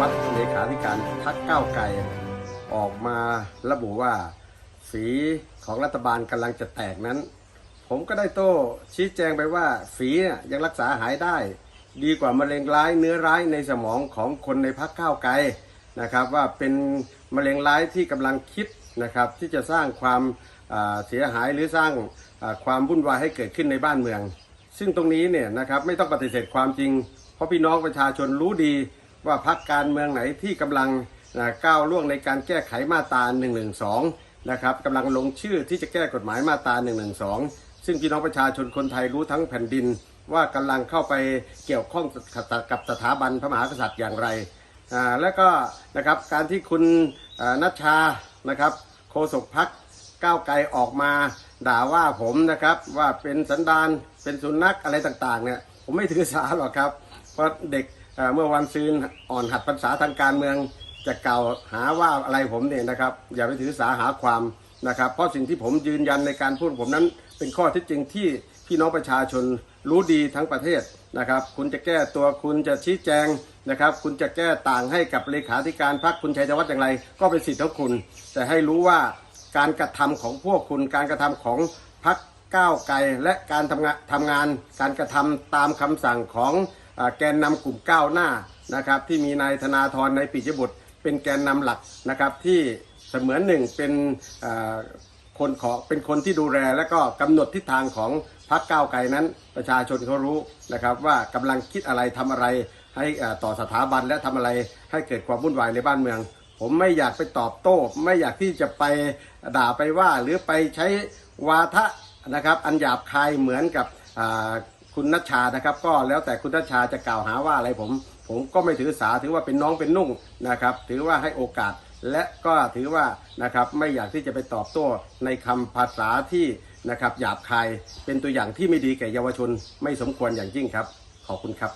วัฒน์เลขาธิการพักก้าวไกลออกมาระบุว่า สีของรัฐบาลกำลังจะแตกนั้น ผมก็ได้โต้ชี้แจงไปว่าฝีน่ะยังรักษาหายได้ ดีกว่ามะเร็งร้ายเนื้อร้ายในสมองของคนในพักก้าวไกลนะครับ ว่าเป็นมะเร็งร้ายที่กำลังคิดนะครับ ที่จะสร้างความเสียหายหรือสร้างความวุ่นวายให้เกิดขึ้นในบ้านเมือง ซึ่งตรงนี้เนี่ยนะครับไม่ต้องปฏิเสธความจริง เพราะพี่น้องประชาชนรู้ดี ว่าพักการเมืองไหนที่กำลังก้าวล่วงในการแก้ไขมาตรา1นึนะครับกำลังลงชื่อที่จะแก้กฎหมายมาตรา1นึซึ่งพี่น้องประชาชนคนไทยรู้ทั้งแผ่นดิน ว่ากำลังเข้าไปเกี่ยวข้องกับสถาบันพระมหากษัตริย์อย่างไรแล้วก็นะครับการที่คุณนัชชานะครับโฆษกพักก้าวไกลออกมาด่าว่าผมนะครับว่าเป็นสันดานเป็นสุนัขอะไรต่างๆเนี่ยผมไม่ถือสาหรอกครับเพราะเด็ก เมื่อวันซืนอ่อนหัดภาษาทางการเมืองจะกล่าวหาว่าอะไรผมเนี่ยนะครับอย่าไปถือสาหาความนะครับ เพราะสิ่งที่ผมยืนยันในการพูดผมนั้น เป็นข้อที่จริงที่พี่น้องประชาชนรู้ดีทั้งประเทศนะครับ คุณจะแก้ตัวคุณจะชี้แจงนะครับ คุณจะแก้ต่างให้กับเลขาธิการพรรคคุณชัยธวัฒน์อย่างไร ก็เป็นสิทธิ์ของคุณ แต่ให้รู้ว่าการกระทำของพวกคุณ การกระทำของพักก้าวไกลและการทำงานทำงาน การกระทำตามคำสั่งของ แกนนำกลุ่มก้าวหน้านะครับที่มีนายธนาธรในปิยบุตร เป็นแกนนำหลักนะครับที่เสมือนหนึ่งเป็นคนขอเป็นคนที่ดูแลและก็กำหนดทิศทางของพักก้าวไกลนั้น ประชาชนเขารู้นะครับว่ากำลังคิดอะไรทำอะไรให้ต่อสถาบันและทำอะไรให้เกิดความวุ่นวายในบ้านเมือง ผมไม่อยากไปตอบโต้ ไม่อยากที่จะไปด่าไปว่าหรือไปใช้วาทะนะครับอันหยาบคายเหมือนกับ คุณนัชชานะครับ ก็แล้วแต่คุณนัชชาจะกล่าวหาว่าอะไรผม ผมก็ไม่ถือสาถือว่าเป็นน้องเป็นนุ่งนะครับ ถือว่าให้โอกาสและก็ถือว่านะครับไม่อยากที่จะไปตอบโต้ในคำภาษาที่นะครับหยาบคายเป็นตัวอย่างที่ไม่ดีแก่เยาวชนไม่สมควรอย่างยิ่งครับ ขอบคุณครับ